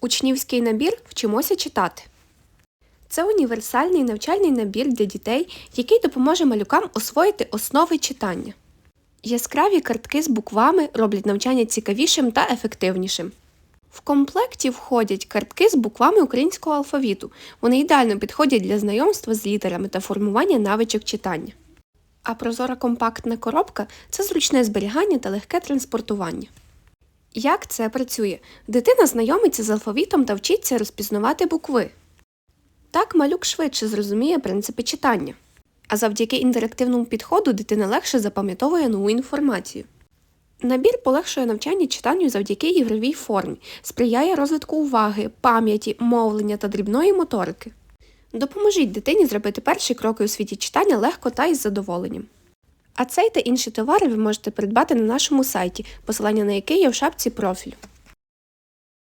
Учнівський набір Вчимося читати. Це універсальний навчальний набір для дітей, який допоможе малюкам освоїти основи читання. Яскраві картки з буквами роблять навчання цікавішим та ефективнішим. В комплекті входять картки з буквами українського алфавіту. Вони ідеально підходять для знайомства з літерами та формування навичок читання. А прозора компактна коробка це зручне зберігання та легке транспортування. Як це працює? Дитина знайомиться з алфавітом та вчиться розпізнавати букви. Так малюк швидше зрозуміє принципи читання. А завдяки інтерактивному підходу дитина легше запам'ятовує нову інформацію. Набір полегшує навчання читанню завдяки ігровій формі, сприяє розвитку уваги, пам'яті, мовлення та дрібної моторики. Допоможіть дитині зробити перші кроки у світі читання легко та із задоволенням. А цей та інші товари ви можете придбати на нашому сайті, посилання на який є в шапці профілю.